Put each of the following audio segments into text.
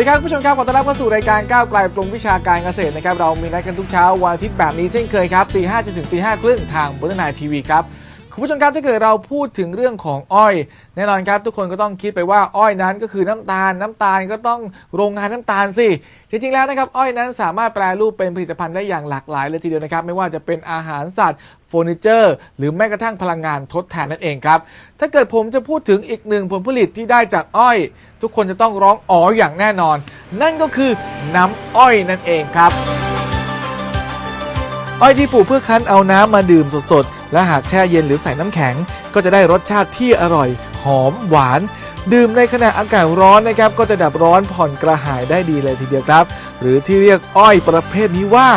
สวัสดีครับผู้ชมครับขอต้อนรับเข้าสู่รายการก้าวไกลปรุงวิชาการเกษตรนะครับเรามีนัดกันทุกเช้าวันอาทิตย์แบบนี้เช่นเคยครับตีห้จนถึงตีห้าครึ่งทางบนนายทีวีครับคุณผู้ชมครับถ้าเกิดเราพูดถึงเรื่องของอ้อยแน่นอนครับ ทุกคนก็ต้องคิดไปว่าอ้อยนั้นก็คือน้ำตาล น้ำตาลก็ต้องโรงงานน้ำตาลสิจริงๆแล้วนะครับอ้อยนั้นสามารถแปลรูปเป็นผลิตภัณฑ์ได้อย่างหลากหลายเลยทีเดียวนะครับ ไม่ว่าจะเป็นอาหารสัตว์ เฟอร์นิเจอร์ หรือแม้กระทั่งพลังงานทดแทนนั่นเองครับ ถ้าเกิดผมจะพูดถึงอีกหนึ่งผลผลิตที่ได้จากอ้อย ทุกคนจะต้องร้องอ๋ออย่างแน่นอน นั่นก็คือน้ำอ้อยนั่นเองครับ อ้อยที่ปลูกเพื่อคั้นเอาน้ำมาดื่มสดๆ และหากแช่เย็นหรือใส่น้ำแข็ง ก็จะได้รสชาติที่อร่อย หอมหวานดื่มในขณะอากาศร้อนนะครับ ก็จะดับร้อนผ่อนกระหายได้ดีเลยทีเดียวครับ หรือที่เรียกอ้อยประเภทนี้ว่า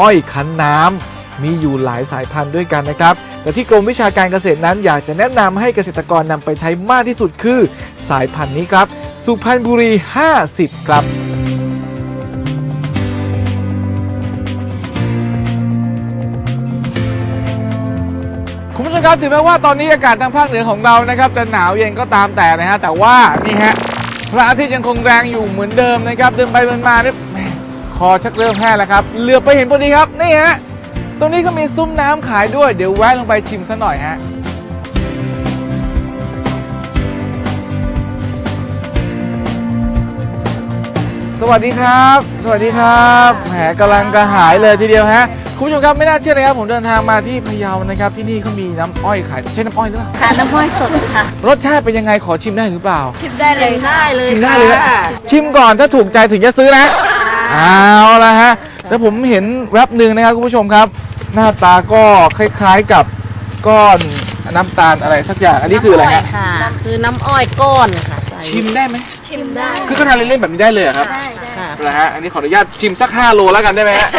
อ้อยคั้นน้ำ มีอยู่หลายสายพันธุ์ด้วยกันนะครับ แต่ที่กรมวิชาการเกษตรนั้นอยากจะแนะนำให้เกษตรกรนำไปใช้มากที่สุดคือ สายพันธุ์นี้ครับ สุพรรณบุรี 50 ครับคุณผู้ชมครับถึงแม้ว่าตอนนี้อากาศทางภาคเหนือของเรานะครับ จะหนาวเย็นก็ตามแต่นะฮะแต่ว่านี่ฮะพระอาทิตย์ยังคงแรงอยู่เหมือนเดิมนะครับเดินไปเดินมาเนี่ยคอชักเริ่มแห้แล้วครับเหลือไปเห็นพอดีครับนี่ฮะ ตรงนี้ก็มีซุ้มน้ำขายด้วย เดี๋ยวแวะลงไปชิมซะหน่อยฮะสวัสดีครับ สวัสดีครับแหมกำลังกระหายเลยทีเดียวฮะ คุณผู้ชมครับไม่น่าเชื่อเลยครับผมเดินทางมาที่พะเยานะครับ ที่นี่เขามีน้ำอ้อยขายใช่น้ำอ้อยหรือเปล่าค่ะน้ำอ้อยสดค่ะ รสชาติเป็นยังไงขอชิมได้หรือเปล่า ชิมได้เลยได้เลยชิมได้เลยนะชิมก่อนถ้าถูกใจถึงจะซื้อนะเอาละฮะแต่ผมเห็นแวบหนึ่งนะครับคุณผู้ชมครับ หน้าตาก็คล้ายๆกับก้อนน้ำตาลอะไรสักอย่าง อันนี้คืออะไรฮะค่ะ คือน้ำอ้อยก้อนค่ะชิมได้ไหมชิมได้คือก็ทานเล่นๆแบบนี้ได้เลยเหรอครับค่ะนะฮะอันนี้ขออนุญาตชิมสัก 5 โลแล้วกันได้ไหมฮะ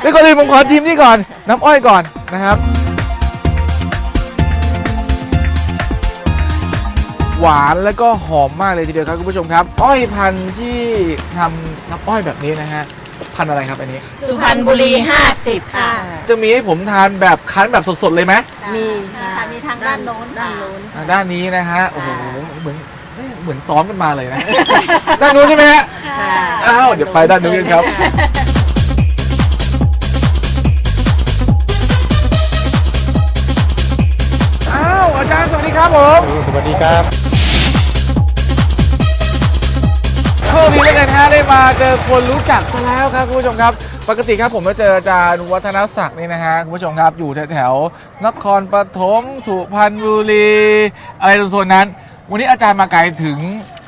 เดี๋ยวก่อนอื่นผมขอชิมนี่ก่อน น้ำอ้อยก่อนนะครับ หวานแล้วก็หอมมากเลยทีเดียวครับคุณผู้ชมครับ อ้อยพันธุ์ที่ทำน้ำอ้อยแบบนี้นะฮะ พันธุ์อะไรครับอันนี้ สุพรรณบุรี 50 ค่ะ จะมีให้ผมทานแบบคั้นแบบสดๆเลยไหมมีค่ะมีทางด้านโน้นด้านโน้นอ่าด้านนี้นะฮะโอ้โหเหมือนเอ๊ะเหมือนซ้อมกันมาเลยนะ ด้านนู้นใช่ไหมฮะค่ะอ้าวเดี๋ยวไปด้านนู้นกันครับ อ้าวอาจารย์สวัสดีครับผม สวัสดีครับ คดีเหลยกันฮะได้มาเจอคนรู้จักซะแล้วครับคุณผู้ชมครับ ปกติครับผมจะเจออาจารย์วัฒนศักดิ์นี่นะฮะคุณผู้ชมครับอยู่แถวๆนครปฐมสุพรรณบุรีอะไรตรงโซนนั้น วันนี้อาจารย์มาไกลถึง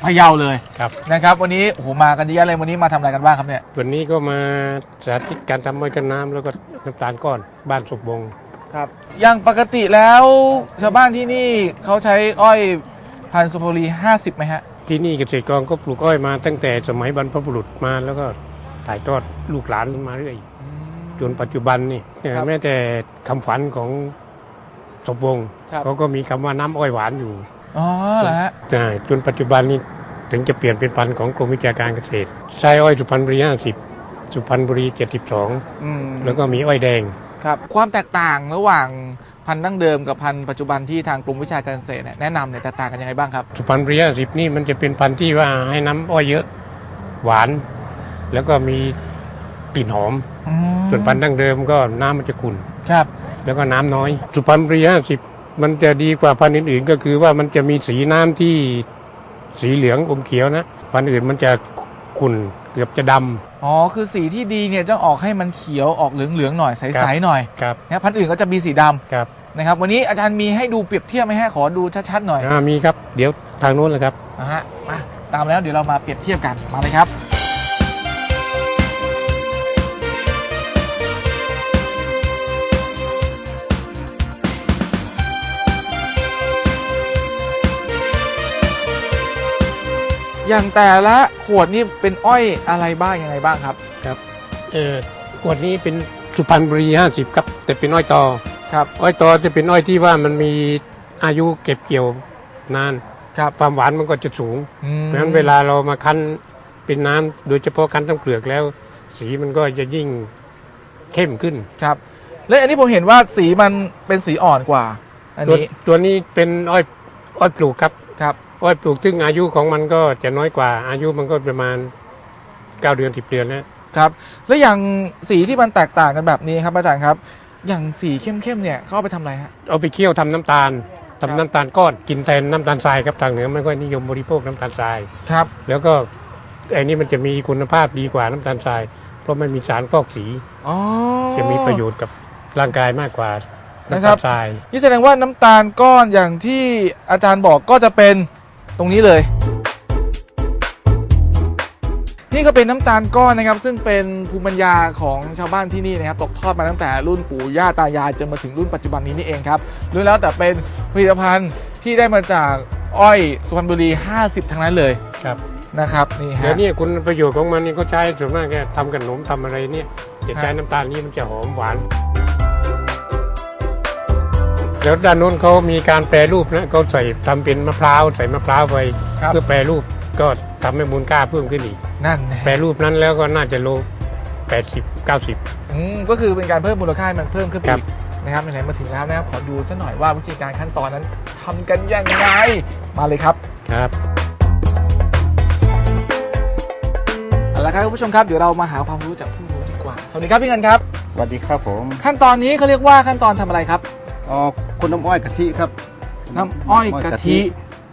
พะเยาเลยครับนะครับ วันนี้โอ้โหมากันเยอะแยะเลยวันนี้มาทำอะไรกันบ้างครับเนี่ยวันนี้ก็มาสาธิตการทำอ้อยกันน้ำแล้วก็น้ำตาลก้อนบ้านสุบงครับอย่างปกติแล้วชาวบ้านที่นี่เขาใช้อ้อยพันธุ์สุพรรณบุรี50ไหมฮะ ที่นี่เกษตรกรก็ปลูกอ้อยมาตั้งแต่สมัยบรรพบุรุษมาแล้วก็ถ่ายทอดลูกหลานมาเรื่อยจนปัจจุบันนี่เอ่อครับแม้แต่คำฝันของสบวงครับ เขาก็มีคำว่าน้ำอ้อยหวานอยู่อ๋อเหรอฮะใช่จนปัจจุบันนี้ถึงจะเปลี่ยนเป็นพันธุ์ของกรมวิชาการเกษตรใช้อ้อยสุพรรณบุรี50 สุพรรณบุรี72อืมแล้วก็มีอ้อยแดง ครับ ความแตกต่างระหว่าง พันธุ์ดั้งเดิมกับพันธุ์ปัจจุบันที่ทางกรมวิชาการเกษตรเนี่ยแนะนำเนี่ยแตกต่างกันยังไงบ้างครับ สุพรรณบุรี50นี่มันจะเป็นพันธุ์ที่ว่าให้น้ำอ้อยเยอะ หวาน แล้วก็มีกลิ่นหอม อืมส่วนพันธุ์ดั้งเดิมก็น้ำมันจะขุ่น ครับ แล้วก็น้ำน้อย สุพรรณบุรีห้าสิบมันจะดีกว่าพันธุ์อื่นๆ ก็คือว่ามันจะมีสีน้ำที่สีเหลืองอมเขียวนะ พันธุ์อื่นมันจะขุ่นเกือบจะดำ อ๋อ คือสีที่ดีเนี่ยจะออกให้มันเขียวออกเหลืองๆหน่อยใสๆหน่อยครับ นะพันธุ์อื่นก็จะมีสีดำครับ นะครับ วันนี้อาจารย์มีให้ดูเปรียบเทียบไหมฮะขอดูชัดๆหน่อยอ่ามีครับเดี๋ยวทางโน้นเลยครับนะฮะมาตามแล้วเดี๋ยวเรามาเปรียบเทียบกันมาเลยครับอย่างแต่ละขวดนี่เป็นอ้อยอะไรบ้างยังไงบ้างครับเออขวดนี้เป็นสุพรรณบุรีห้าสิบครับแต่เป็นอ้อยตอ ครับอ้อยตอจะเป็นอ้อยที่ว่ามันมีอายุเก็บเกี่ยวนานครับความหวานมันก็จะสูงอืมเพราะฉะนั้นเวลาเรามาคั้นเป็นน้ำโดยเฉพาะคั้นทั้งเปลือกแล้ว สีมันก็จะยิ่งเข้มขึ้นครับ และอันนี้ผมเห็นว่าสีมันเป็นสีอ่อนกว่า อันตัวนี้ตัวนี้เป็นอ้อยอ้อยปลูกครับครับอ้อยปลูกซึ่งอายุของมันก็จะน้อยกว่า อายุมันก็ประมาณ9เดือน10เดือนแล้วครับ แล้วอย่างสีที่มันแตกต่างกันแบบนี้ครับอาจารย์ครับ อย่างสีเข้มๆเนี่ยเขาเอาไปทำอะไรฮะ เอาไปเคี่ยวทำน้ำตาลครัทำบน้ำตาลก้อนกินแทนน้ำตาลทรายครับทางเหนือไม่ค่อยนิยมบริโภคน้ำตาลทราย ครับ แล้วก็ไอ้นี่มันจะมีคุณภาพดีกว่าน้ำตาลทราย เพราะไม่มีสารฟอกสีอ๋อ จะมีประโยชน์กับร่างกายมากกว่านะน้ำครัตาบ ลทรายนี่แสดงว่าน้ำตาลก้อนอย่างที่อาจารย์บอกก็จะเป็นตรงนี้เลย นี่ก็เป็นน้ำตาลก้อนนะครับ ซึ่งเป็นภูมิปัญญาของชาวบ้านที่นี่นะครับตกทอดมาตั้งแต่รุ่นปู่ย่าตายายจนมาถึงรุ่นปัจจุบันนี้นี่เองครับรู้แล้วแต่เป็นผลิตภัณฑ์ที่ได้มาจากอ้อยสุพรรณบุรี 50 ทั้งนั้นเลยครับนะครับนี่ฮะเดี๋ยวนี้คุณประโยชน์ของมันนี่เขาใช้ส่วนมากแค่ทำขนมทำอะไรเนี่ยจะใช้ฮะน้ำตาลนี่มันจะหอมหวานแล้วด้านโน้นเขามีการแปรรูปนะเขาใส่ทำเป็นมะพร้าวใส่มะพร้าวไปครับเพื่อแปรรูป ก็ทำให้มูลค่าเพิ่มขึ้นอีก นั่นนะแปรรูปนั้นแล้วก็น่าจะโล80 90 อืมก็คือเป็นการเพิ่มมูลค่าให้มันเพิ่มขึ้นไปครับ อีกนะครับไหนๆมาถึงแล้วนะครับขอดูสักหน่อยว่าวิธีการขั้นตอนนั้นทำกันยังไงมาเลยครับ ครับ เอาละครับคุณผู้ชมครับเดี๋ยวเรามาหาความรู้จากผู้รู้ดีกว่า สวัสดีครับพี่เงินครับ สวัสดีครับผมขั้นตอนนี้เขาเรียกว่าขั้นตอนทำอะไรครับ อ๋อคุณน้ำอ้อยกะทิครับน้ำอ้อยกะทิ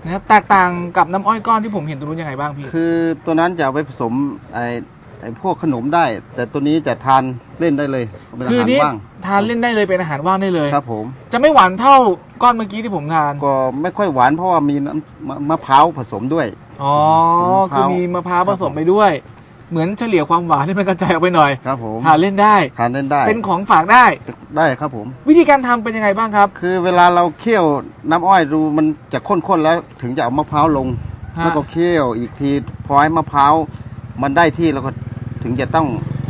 นะครับแตกต่างกับน้ำอ้อยก้อนที่ผมเห็นตรงนู้นยังไงบ้างพี่ คือตัวนั้นจะเอาไปผสมไอ้ไอ้พวกขนมได้ แต่ตัวนี้จะทานเล่นได้เลยเป็นอาคือหารนี้ว่างทานเล่นได้เลยเป็นอาหารว่างได้เลย ครับผม จะไม่หวานเท่าก้อนเมื่อกี้ที่ผมทาน ก็ไม่ค่อยหวานเพราะว่ามีน้ำมะมะพร้าวผสมด้วย อ๋อมะพร้าวคือมีมะพร้าวผสมไปด้วย เหมือนเฉลี่ยความหวานให้มันกระจายออกไปหน่อยครับผมทานเล่นได้ทานเล่นได้ เป็นของฝากได้ ได้ครับผม วิธีการทำเป็นยังไงบ้างครับ คือเวลาเราเคี่ยวน้ำอ้อยดูมันจะข้นๆแล้วถึงจะเอามะพร้าวลงฮะแล้วก็เคี่ยวอีกทีพอให้มะพร้าวมันได้ที่แล้วก็ถึงจะต้อง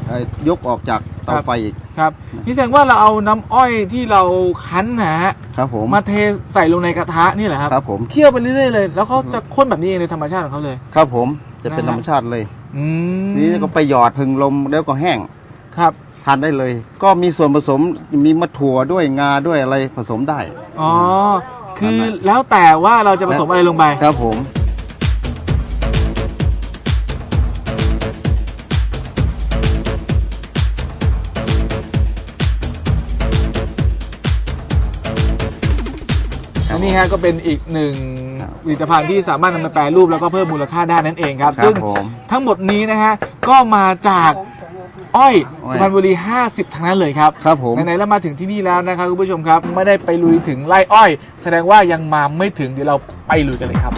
เอ่อยกออกจากเตาไฟอีกครับนี่แสดงว่าเราเอาน้ำอ้อยที่เราคั้นนะฮะครับผมมาเทใส่ลงในกระทะนี่แหละครับครับผมเคี่ยวไปเรื่อยๆเลย แล้วเขาจะข้นแบบนี้เองโดยธรรมชาติของเขาเลย ครับผมจะเป็นนะฮะธรรมชาติเลย อืมทีนี้ก็ไปหยอดพึ่งลมแล้วก็แห้งครับทานได้เลย ก็มีส่วนผสมมีมะถั่วด้วยงาด้วยอะไรผสมได้ อ๋อคือแล้วแต่ว่าเราจะผสมอะไรลงไปครับผมอันนี้ฮะก็เป็นอีกหนึ่งครับ ผลิตภัณฑ์ที่สามารถนำมาแปรรูปแล้วก็เพิ่มมูลค่าได้นั่นเองครับ ครับซึ่งผม ทั้งหมดนี้นะฮะก็มาจากอ้อยอ้อยสุพรรณบุรี 50ทั้งนั้นเลยครับ ครับผม ไหนๆเรามาถึงที่นี่แล้วนะครับคุณผู้ชมครับ ไม่ได้ไปลุยถึงไร่อ้อย แสดงว่ายังมาไม่ถึงเดี๋ยวเราไปลุยกันเลยครับ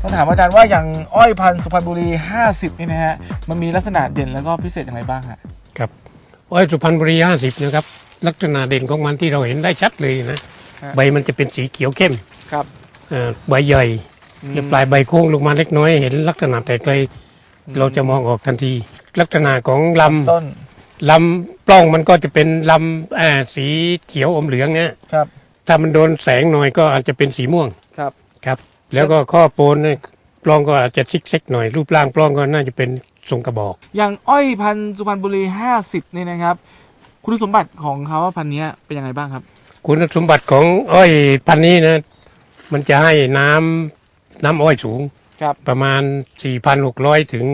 ต้องถามอาจารย์ว่าอย่างอ้อยพันธุ์สุพรรณบุรี 50นี่นะฮะมันมีลักษณะเด่นแล้วก็พิเศษอย่างไรบ้างฮะ ครับ อ้อยสุพรรณบุรี50นะครับ ลักษณะเด่นของมันที่เราเห็นได้ชัดเลยนะ ฮะ ใบมันจะเป็นสีเขียวเข้มครับเอ่อใบใหญ่และปลายใบโค้งลงมาเล็กน้อย เห็นลักษณะแต่ไกลเราจะมองออกทันที ลักษณะของลต้นำลำปล้องมันก็จะเป็นลำอ่าสีเขียวอมเหลืองเนี่ยครับถ้ามันโดนแสงหน่อยก็อาจจะเป็นสีม่วง ครับ ครับแล้วก็ข้อโปนเนี่ยปล้องก็อาจจะซิกเซกหน่อยรูปร่างปล้องก็น่าจะเป็น ทรงกระบอก อย่างอ้อยพันธุ์สุพรรณบุรี 50นี่นะครับ คุณสมบัติของเขาว่าพันธุ์เนี้ยเป็นยังไงบ้างครับ คุณสมบัติของอ้อยพันธุ์นี้นะ มันจะให้น้ำน้ำอ้อยสูง ครับ ประมาณ 4,600 ถึง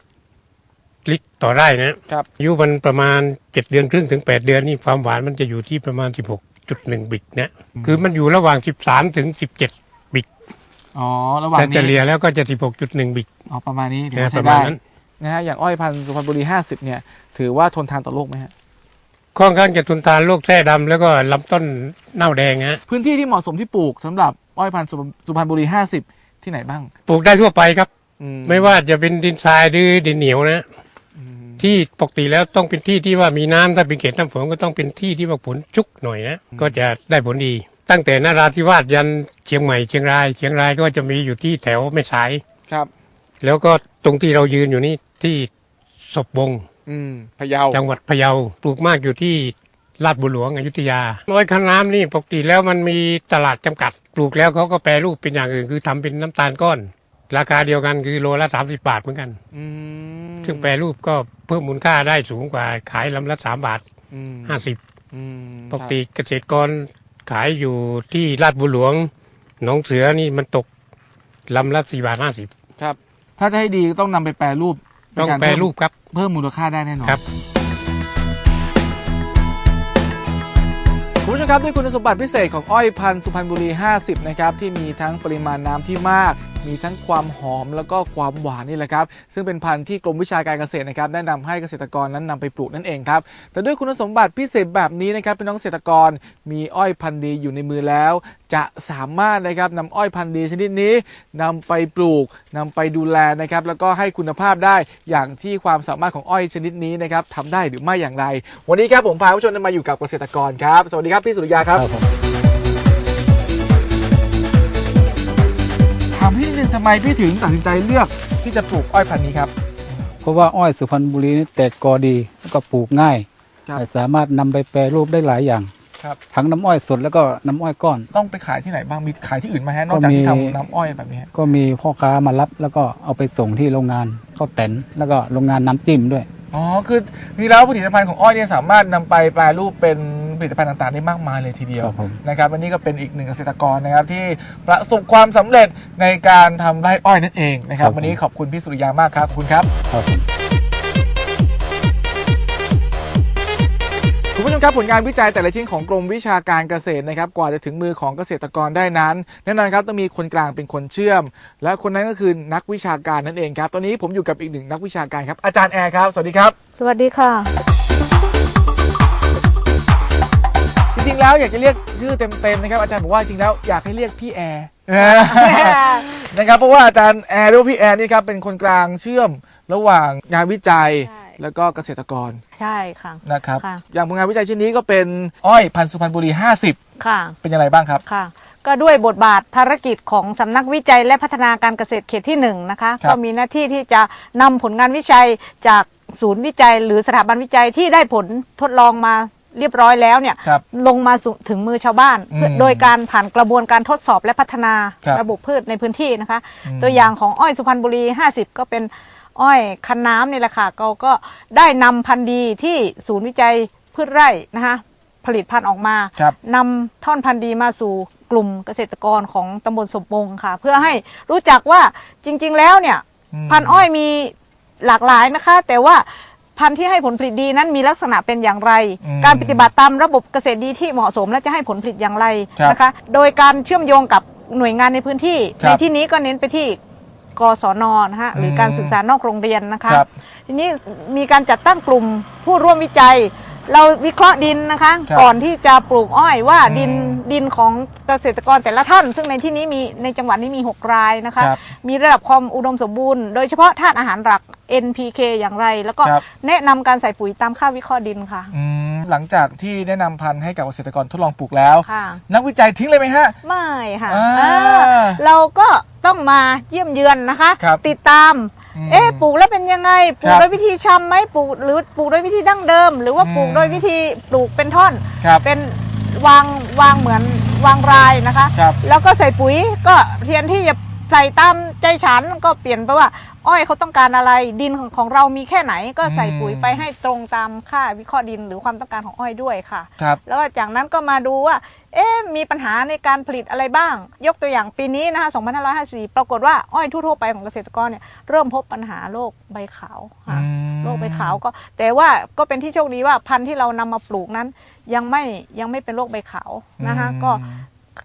5,200 ลิตรต่อไร่นะครับ อายุมันประมาณ 7 เดือนครึ่งถึง 8 เดือนนี่ความหวานมันจะอยู่ที่ประมาณ 16.1 บิกนะ คือมันอยู่ระหว่าง 13 ถึง 17บิก อ๋อระหว่างแต่นี้เฉลี่ยแล้วก็จะ16.1 บิก อ๋อประมาณนี้ถือนะว่าปใช้ระมาได้ณนั้น นะฮะอย่างอ้อยพันธุ์สุพรรณบุรี 50 เนี่ย ถือว่าทนทานต่อโรคไหมฮะค่อนข้างจะทนทานโรคแท้ดำแล้วก็ลำต้นเน่าแดงฮะพื้นที่ที่เหมาะสมที่ปลูกสำหรับอ้อยพันธุ์สุพรรณสุพรรณบุรี 50 ที่ไหนบ้างปลูกได้ทั่วไปครับ อืไม่ว่าจะเป็นดินทรายหรือดินเหนียวนะ อืมที่ปกติแล้วต้องเป็นที่ที่ว่ามีน้ำถ้าเป็นเขตน้ำฝนก็ต้องเป็นที่ที่ว่าฝนชุกหน่อยนะ ก็จะได้ผลดี ตั้งแต่นาราธิวาสยันเชียงใหม่เชียงรายเชียงรายก็จะมีอยู่ที่แถวแม่สายครับ แล้วก็ตรงที่เรายืนอยู่นี่ที่ศพบงอืมพะเยาจังหวัดพะเยาปลูกมากอยู่ที่ลาดบุหลวงอยุธยาอ้อยคันน้ำนี่ปกติแล้วมันมีตลาดจำกัด ปลูกแล้วเขาก็แปรรูปเป็นอย่างอื่นคือทำเป็นน้ำตาลก้อน ราคาเดียวกันคือโลละ30บาทเหมือนกันอืมซึ่งแปรรูปก็เพิ่มมูลค่าได้สูงกว่าขายลำละสามบาทอืมห้าสิบอืมปกติเกษตรกร ขายอยู่ที่ลาดบุหลวงหนองเสือนี่มันตกลำละสี่บาทห้าสิบครับ ถ้าจะให้ดีก็ต้องนำไปแปรรูปต้องในกาแปรรูปครับ เพิ่มมูลค่าได้แน่นอนครับคุณผู้ชมครับด้วยคุณสมบัติพิเศษของอ้อยพันธุ์สุพรรณบุรี 50 นะครับ ที่มีทั้งปริมาณน้ำที่มาก มีทั้งความหอมแล้วก็ความหวานนี่แหละครับ ซึ่งเป็นพันธุ์ที่กรมวิชาการเกษตรนะครับแนะนำให้เกษตรกรนั้นนำไปปลูกนั่นเองครับ แต่ด้วยคุณสมบัติพิเศษแบบนี้นะครับเป็นน้องเกษตรกรมีอ้อยพันธุ์ดีอยู่ในมือแล้ว จะสามารถนะครับนำอ้อยพันธุ์ดีชนิดนี้นำไปปลูกนำไปดูแลนะครับแล้วก็ให้คุณภาพได้อย่างที่ความสามารถของอ้อยชนิดนี้นะครับทำได้หรือไม่อย่างไร วันนี้ครับผมพาผู้ชมมาอยู่กับเกษตรกรครับ สวัสดีครับพี่สุริยาครับ ทำไมพี่ถึงตัดสินใจเลือกที่จะปลูกอ้อยพันธุ์นี้ครับ เพราะว่าอ้อยสุพรรณบุรีนี่แตกกอดีแล้วก็ปลูกง่าย ครับสามารถนำไปแปรรูปได้หลายอย่างครับ ทั้งน้ำอ้อยสดแล้วก็น้ำอ้อยก้อน ต้องไปขายที่ไหนบ้างมีขายที่อื่นไหมาฮะนอกจากที่ก็มี ทำน้ำอ้อยแบบนี้ฮะก็มีพ่อค้ามารับแล้วก็เอาไปส่งที่โรงงานข้าวแตนแล้วก็โรงงานน้ำจิ้มด้วย อ๋อคือมีแล้วผลิตภัณฑ์ของอ้อยเนี่ยสามารถนำไปแปรรูปเป็น ผลิตภัณฑ์ต่างๆได้มากมายเลยทีเดียวครับผมนะครับวันนี้ก็เป็นอีกหนึ่งเกษตรกรนะครับที่ประสบความสำเร็จในการทำไร่อ้อยนั่นเองนะครับวันนี้ขอบคุณพี่สุริยามากครับขอบคุณครับ ครับผม คุณผู้ชมครับผลงานวิจัยแต่ละชิ้นของกรมวิชาการเกษตรนะครับกว่าจะถึงมือของเกษตรกรได้นั้น แน่นอนครับต้องมีคนกลางเป็นคนเชื่อม และคนนั้นก็คือนักวิชาการนั่นเองครับตอนนี้ผมอยู่กับอีกหนึ่งนักวิชาการครับอาจารย์แอร์ครับสวัสดีครับ สวัสดีค่ะจ ริงๆแล้วอยากจะเรียกชื่อเต็มๆนะครับอาจารย์บอกว่าจริงๆแล้วอยากให้เรียกพี่แอร์นะครับเพราะว่าอาจารย์แอร์หรือว่าพี่แอร์นี่ครับเป็นคนกลางเชื่อมระหว่างงานวิจัยใช่แล้วก็เกษตรกรใช่ค่ะนะครับค่ะอย่างผลงานวิจัยชิ้นนี้ก็เป็นอ้อยพันธุ์สุพรรณบุรี 50 ค่ะ เป็นยังไงบ้างครับค่ะ ก็ด้วยบทบาทภารกิจของสำนักวิจัยและพัฒนาการเกษตรเขตที่1นะคะครับก็มีหน้าที่ที่จะนำผลงานวิจัยจากศูนย์วิจัย หรือสถาบันวิจัยที่ได้ผลทดลองมา เรียบร้อยแล้วเนี่ยครับ ลงมาสู่ถึงมือชาวบ้านอืมเพื่อโดยการผ่านกระบวนการทดสอบและพัฒนาครับระบบพืชในพื้นที่นะคะ อืม ตัวอย่างของอ้อยสุพรรณบุรี 50 ก็เป็นอ้อยคันน้ำนี่แหละค่ะเราก็ได้นำพันธุ์ดีที่ศูนย์วิจัยพืชไร่นะคะผลิตพันธุ์ออกมา ครับ นำท่อนพันธุ์ดีมาสู่กลุ่มเกษตรกรของตำบลสมบงค่ะ เพื่อให้รู้จักว่าจริง ๆ แล้วเนี่ย อืม พันธุ์อ้อยมีหลากหลายนะคะ แต่ว่า พันธุ์ที่ให้ผลผลิตดีนั้นมีลักษณะเป็นอย่างไร อืมการปฏิบัติตามระบบเกษตรดีที่เหมาะสมและจะให้ผลผลิตอย่างไรครับนะคะ โดยการเชื่อมโยงกับหน่วยงานในพื้นที่ ครับในที่นี้ก็เน้นไปที่กศนนะคะหรือการศึกษานอกโรงเรียนนะคะ ครับ ทีนี้มีการจัดตั้งกลุ่มผู้ร่วมวิจัย เราวิเคราะห์ดินนะคะ ครับก่อนที่จะปลูกอ้อยว่าดินอืมดินของเกษตรกรแต่ละท่าน ซึ่งในที่นี้มีในจังหวัดนี้มี 6 รายนะคะ ครับมีระดับความอุดมสมบูรณ์โดยเฉพาะธาตุอาหารหลัก NPK อย่างไร แล้วก็ครับ แนะนำการใส่ปุ๋ยตามค่าวิเคราะห์ดินค่ะ อืมหลังจากที่ได้นำพันธุ์ให้กับเกษตรกรทดลองปลูกแล้ว ค่ะ นักวิจัยทิ้งเลยไหมฮะ ไม่ค่ะอ่าอ่าเราก็ต้องมาเยี่ยมเยือนนะคะ ครับติดตามอืม เอ๊ะปลูกแล้วเป็นยังไง ปลูคกรับด้วยวิธีชำไหมปลูกหรือปลูกด้วยวิธีดั้งเดิม หรือว่าอืมปลูกโดยวิธีปลูกเป็นท่อนครับเป็นวางวางเหมือนวางรายนะคะครับแล้วก็ใส่ปุ๋ยก็เทียนที่จะใส่ตามใจฉันก็เปลี่ยนไปว่า อ้อยเขาต้องการอะไรดินของของเรามีแค่ไหนก็ใส่ปุ๋ยไปให้ตรงตามค่าวิเคราะห์ดินหรือความต้องการของอ้อยด้วยค่ะ ครับ แล้วก็จากนั้นก็มาดูว่า เอ๊ะมีปัญหาในการผลิตอะไรบ้าง ยกตัวอย่างปีนี้นะคะ2554 ปรากฏว่าอ้อยทั่วๆไปของเกษตรกรเนี่ยเริ่มพบปัญหาโรคใบขาวค่ะอืม โรคใบขาวก็ แต่ว่าก็เป็นที่โชคดีว่าพันธุ์ที่เรานำมาปลูกนั้น ยังไม่ยังไม่เป็นโรคใบขาวนะคะก็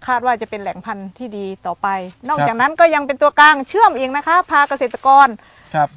คาดว่าจะเป็นแหล่งพันธุ์ที่ดีต่อไป นอกครับจากนั้นก็ยังเป็นตัวกลางเชื่อมอีกนะคะ พาเกษตรกรครับ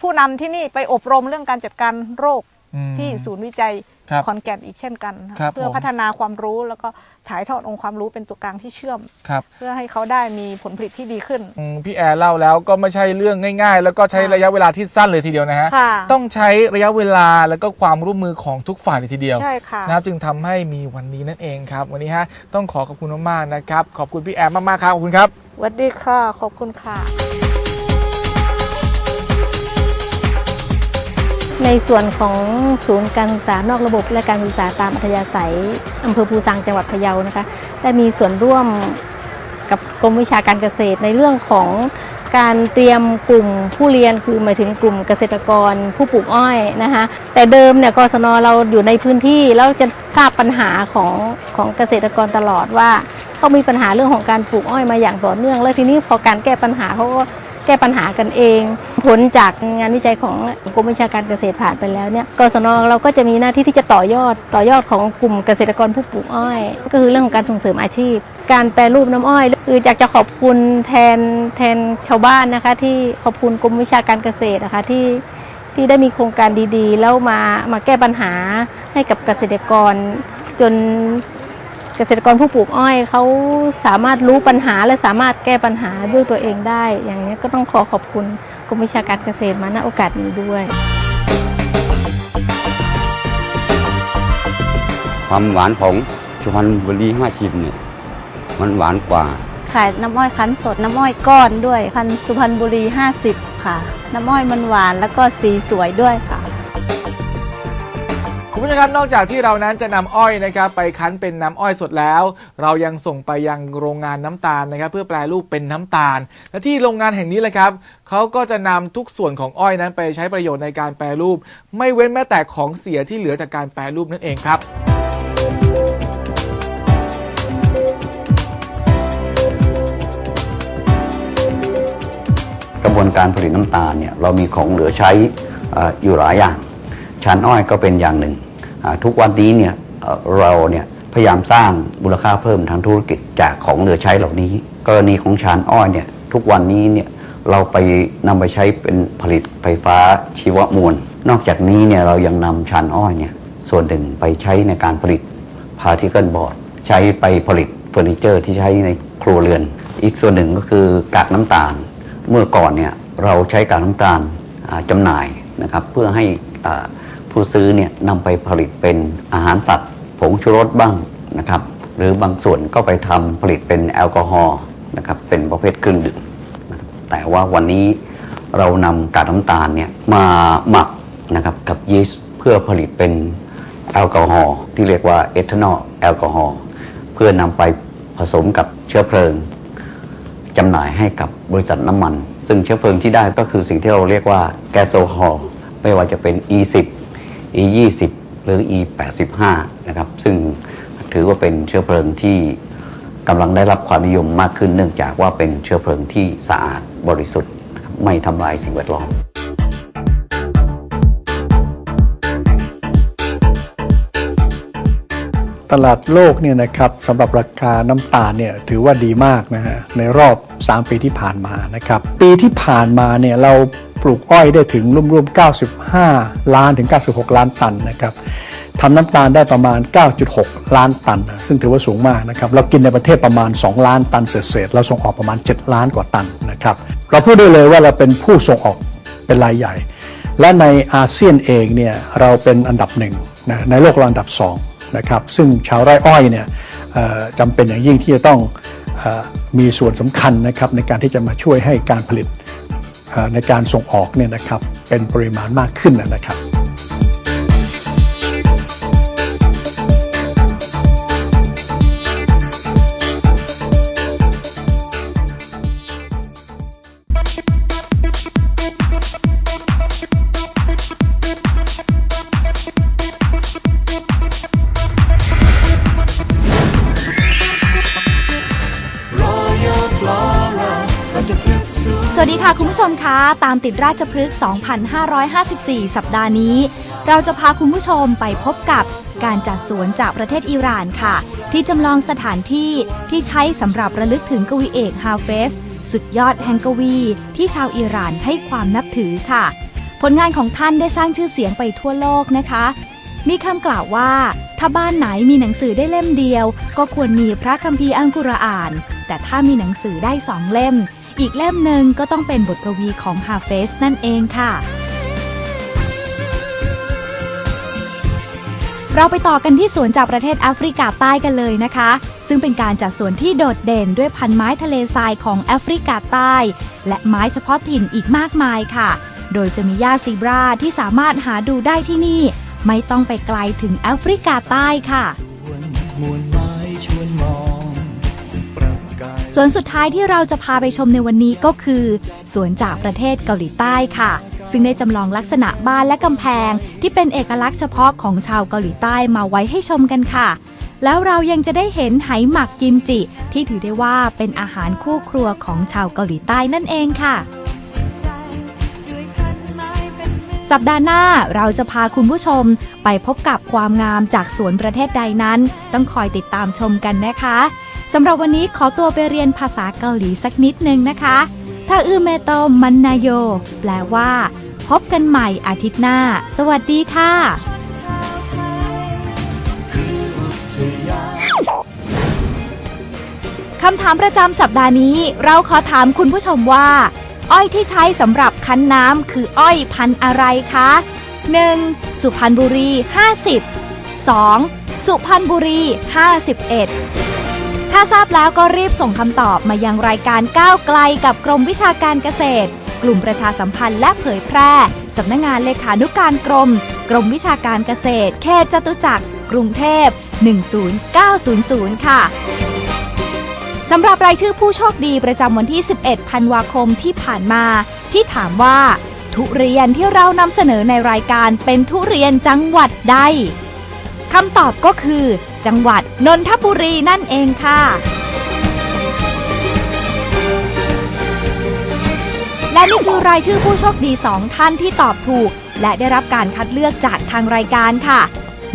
ผู้นำที่นี่ไปอบรมเรื่องการจัดการโรคอืม ที่ศูนย์วิจัยครับขอนแก่นอีกเช่นกันค่ะครับเพื่อผมพัฒนาความรู้แล้วก็ถ่ายทอดองค์ความรู้เป็นตัวกลางที่เชื่อมครับเพื่อให้เขาได้มีผลผลิตที่ดีขึ้นอืมพี่แอร์เล่าแล้วก็ไม่ใช่เรื่องง่ายๆ แล้วก็ใช้ค่ะระยะเวลาที่สั้นเลยทีเดียวนะฮะค่ะต้องใช้ระยะเวลาแล้วก็ความร่วมมือของทุกฝ่ายเลยทีเดียวใช่ค่ะนะครับจึงทำให้มีวันนี้นั่นเองครับ วันนี้ฮะต้องขอขอบคุณมากๆนะครับ ขอบคุณพี่แอร์มากๆครับขอบคุณครับสวัสดีค่ะ ขอบคุณค่ะ ในส่วนของศูนย์การศึกษานอกระบบ และการศึกษาตามอัธยาศัยอำเภอภูซางจังหวัดพะเยานะคะได้มีส่วนร่วมกับกรมวิชาการเกษตรในเรื่องของการเตรียมกลุ่มผู้เรียนคือหมายถึงกลุ่มเกษตรกรผู้ปลูกอ้อยนะคะแต่เดิมเนี่ยกศนเราอยู่ในพื้นที่แล้วจะทราบปัญหาของของเกษตรกรตลอดว่าเขามีปัญหาเรื่องของการปลูกอ้อยมาอย่างต่อเนื่อง แล้วทีนี้พอการแก้ปัญหาเขาก็ แก้ปัญหากันเอง ผลจากงานวิจัยของกรมวิชาการเกษตรผ่านไปแล้วเนี่ยกศนเราก็จะมีหน้าที่ที่จะต่อยอดต่อยอดของกลุ่มเกษตรกรผู้ปลูกอ้อย ก็คือเรื่องของการส่งเสริมอาชีพ การแปรรูปน้ำอ้อยคืออยากจะขอบคุณแทนแทนชาวบ้านนะคะ ที่ขอบคุณกรมวิชาการเกษตรนะคะที่ที่ได้มีโครงการดีๆ แล้วมามาแก้ปัญหาให้กับเกษตรกรจน เกษตรกรผู้ปลูกอ้อยเขาสามารถรู้ปัญหาและสามารถแก้ปัญหาด้วยตัวเองได้ อย่างนี้ก็ต้องขอขอบคุณกรมวิชาการเกษตรมาณโอกาสนี้ด้วยความหวานของสุพรรณบุรี50เนี่ยมันหวานกว่า ขายน้ำอ้อยคั้นสดน้ำอ้อยก้อนด้วยพันธุ์สุพรรณบุรี 50 ค่ะ น้ำอ้อยมันหวานแล้วก็สีสวยด้วยค่ะ คุณผู้ชมครับนอกจากที่เรานั้นจะนำอ้อยนะครับไปคั้นเป็นน้ำอ้อยสดแล้ว เรายังส่งไปยังโรงงานน้ำตาลนะครับ เพื่อแปลรูปเป็นน้ำตาล และที่โรงงานแห่งนี้แหละครับเขาก็จะนำทุกส่วนของอ้อยนั้นไปใช้ประโยชน์ในการแปรรูป ไม่เว้นแม้แต่ของเสียที่เหลือจากการแปรรูปนั่นเองครับกระบวนการผลิตน้ำตาลเนี่ยเรามีของเหลือใช้ออยู่หลายอย่างชานอ้อยก็เป็นอย่างหนึ่ง ทุกวันนี้เนี่ยเราเนี่ยพยายามสร้างมูลค่าเพิ่มทางธุรกิจจากของเหลือใช้เหล่านี้ กรณีของชานอ้อยเนี่ยทุกวันนี้เนี่ยเราไปนำไปใช้เป็นผลิตไฟฟ้าชีวมวล นอกจากนี้เนี่ยเรายังนำชานอ้อยเนี่ยส่วนหนึ่งไปใช้ในการผลิตพาร์ติเคิลบอร์ดใช้ไปผลิตเฟอร์นิเจอร์ที่ใช้ในครัวเรือน อีกส่วนหนึ่งก็คือกากน้ำตาล เมื่อก่อนเนี่ยเราใช้กากน้ำตาลอ่าจำหน่ายนะครับเพื่อให้อ่า ผู้ซื้อเนี่ยนำไปผลิตเป็นอาหารสัตว์ผงชูรสบ้างนะครับ หรือบางส่วนก็ไปทำผลิตเป็นแอลกอฮอล์นะครับเป็นประเภทเครื่องดื่มแต่ว่าวันนี้เรานำกากน้ำตาลเนี่ยมาหมักนะครับกับยีสต์เพื่อผลิตเป็นแอลกอฮอล์ที่เรียกว่าเอทานอลแอลกอฮอล์เพื่อนำไปผสมกับเชื้อเพลิงจำหน่ายให้กับบริษัทน้ำมัน ซึ่งเชื้อเพลิงที่ได้ก็คือสิ่งที่เราเรียกว่าแก๊สโซฮอล์ไม่ว่าจะเป็น E10 E20 หรือ E85 นะครับ ซึ่งถือว่าเป็นเชื้อเพลิงที่กำลังได้รับความนิยมมากขึ้น เนื่องจากว่าเป็นเชื้อเพลิงที่สะอาดบริสุทธิ์ ไม่ทำลายสิ่งแวดล้อมตลาดโลกเนี่ยนะครับสำหรับราคาน้ำตาลเนี่ยถือว่าดีมากนะฮะในรอบ 3 ปีที่ผ่านมานะครับ ปีที่ผ่านมาเนี่ยเรา ลูกอ้อยได้ถึงรวมๆ 95 ล้านถึง 96 ล้านตันนะครับทำน้ำตาลได้ประมาณ 9.6 ล้านตัน ซึ่งถือว่าสูงมากนะครับ เรากินในประเทศประมาณ 2 ล้านตันเศษๆ เราส่งออกประมาณ 7 ล้านกว่าตันนะครับ เราพูดได้เลยว่าเราเป็นผู้ส่งออกเป็นรายใหญ่ และในอาเซียนเองเนี่ยเราเป็นอันดับหนึ่งนะในโลกเราอันดับสองนะครับ ซึ่งชาวไร่อ้อยเนี่ยจำเป็นอย่างยิ่งที่จะต้องอมีส่วนสำคัญนะครับในการที่จะมาช่วยให้การผลิต ในการส่งออกเนี่ยนะครับเป็นปริมาณมากขึ้นนะครับ มคะตามติดราชพฤกษ์2,554 สัปดาห์นี้ เราจะพาคุณผู้ชมไปพบกับการจัดสวนจากประเทศอิหร่านค่ะ ที่จำลองสถานที่ที่ใช้สำหรับระลึกถึงกวีเอกฮาเฟสสุดยอดแห่งกวี ที่ชาวอิหร่านให้ความนับถือค่ะ ผลงานของท่านได้สร้างชื่อเสียงไปทั่วโลกนะคะ มีคำกล่าวว่า ถ้าบ้านไหนมีหนังสือได้เล่มเดียว ก็ควรมีพระคัมภีร์อัลกุรอาน แต่ถ้ามีหนังสือได้สองเล่ม อีกเล่มหนึ่งก็ต้องเป็นบทกวีของฮาเฟสนั่นเองค่ะ เราไปต่อกันที่สวนจากประเทศแอฟริกาใต้กันเลยนะคะ ซึ่งเป็นการจัดสวนที่โดดเด่นด้วยพันไม้ทะเลทรายของแอฟริกาใต้ และไม้เฉพาะถิ่นอีกมากมายค่ะ โดยจะมีหญ้าซีบราที่สามารถหาดูได้ที่นี่ ไม่ต้องไปไกลถึงแอฟริกาใต้ค่ะ สวนสุดท้ายที่เราจะพาไปชมในวันนี้ก็คือ สวนจากประเทศเกาหลีใต้ค่ะ ซึ่งได้จำลองลักษณะบ้านและกำแพง ที่เป็นเอกลักษณ์เฉพาะของชาวเกาหลีใต้มาไว้ให้ชมกันค่ะ แล้วเรายังจะได้เห็นไหหมักกิมจิ ที่ถือได้ว่าเป็นอาหารคู่ครัวของชาวเกาหลีใต้นั่นเองค่ะสัปดาห์หน้าเราจะพาคุณผู้ชมไปพบกับความงามจากสวนประเทศใดนั้น ต้องคอยติดตามชมกันนะคะ สำหรับวันนี้ขอตัวไปเรียนภาษาเกาหลีสักนิดนึงนะคะถ้าอือเมโตมันนายโย แปลว่า พบกันใหม่อาทิตย์หน้า สวัสดีค่ะคำถามประจำสัปดาห์นี้ เราขอถามคุณผู้ชมว่า อ้อยที่ใช้สำหรับคั้นน้ำคืออ้อยพันธุ์อะไรคะ 1. สุพรรณบุรี 50 2. สุพรรณบุรี 51 ถ้าทราบแล้วก็รีบส่งคำตอบมายังรายการก้าวไกลกับกรมวิชาการเกษตร กลุ่มประชาสัมพันธ์และเผยแพร่สำนักงงานเลขานุการกรม กรมวิชาการเกษตรเขตจตุจักร กรุงเทพ 10900 ค่ะสำหรับรายชื่อผู้โชคดีประจำวันที่ 11 ธันวาคมที่ผ่านมา ที่ถามว่า ทุเรียนที่เรานำเสนอในรายการเป็นทุเรียนจังหวัดใดคำตอบก็คือ จังหวัดนนทบุรีนั่นเองค่ะ และนี่คือรายชื่อผู้โชคดี 2 ท่านที่ตอบถูก และได้รับการคัดเลือกจากทางรายการค่ะ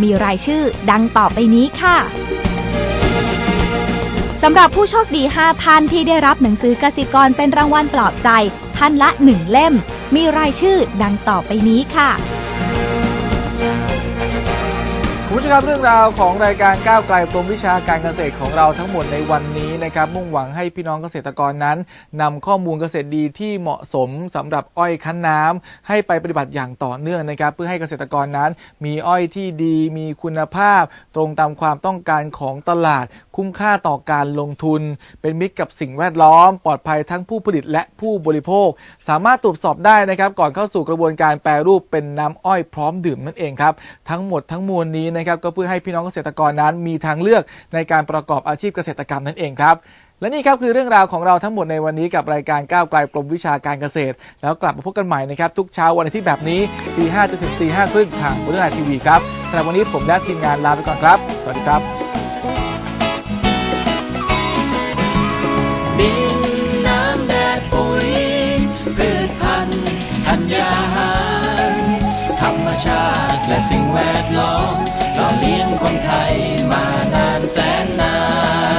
มีรายชื่อดังต่อไปนี้ค่ะสำหรับผู้โชคดี 5 ท่านที่ได้รับหนังสือกสิกรเป็นรางวัลปลอบใจ ท่านละ 1 เล่ม มีรายชื่อดังต่อไปนี้ค่ะ คุณผู้ชมครับเรื่องราวของรายการก้าวไกลกรมวิชาการเกษตรของเราทั้งหมดในวันนี้นะครับมุ่งหวังให้พี่น้องเกษตรกรนั้นนำข้อมูลเกษตรดีที่เหมาะสมสำหรับอ้อยคั้นน้ำให้ไปปฏิบัติอย่างต่อเนื่องนะครับ เพื่อให้เกษตรกรนั้น มีอ้อยที่ดี มีคุณภาพ ตรงตามความต้องการของตลาด คุ้มค่าต่อการลงทุน เป็นมิตรกับสิ่งแวดล้อม ปลอดภัยทั้งผู้ผลิตและผู้บริโภค สามารถตรวจสอบได้นะครับ ก่อนเข้าสู่กระบวนการแปรรูปเป็นน้ำอ้อยพร้อมดื่มนั่นเองครับทั้งหมดทั้งมวลนี้นะครับก็เพื่อให้พี่น้องเกษตรกรนั้นมีทางเลือกในการประกอบอาชีพเกษตรกรรมนั่นเองครับและนี่ครับคือเรื่องราวของเราทั้งหมดในวันนี้กับรายการก้าวไกลกรมวิชาการเกษตร แล้วกลับมาพบกันใหม่นะครับ ทุกเช้าวันอาทิตย์แบบนี้ตีห้าจนถึงตีห้าครึ่งทางบนไลน์ทีวีครับสำหรับวันนี้ผมและทีมงานลาไปก่อนครับ สวัสดีครับดินน้ำแดดปุ๋ยพืชพันธุ์ธัญญา ชาติและสิ่งแวดล้อมหล่อเลี้ยงคนไทยมานานแสนนาน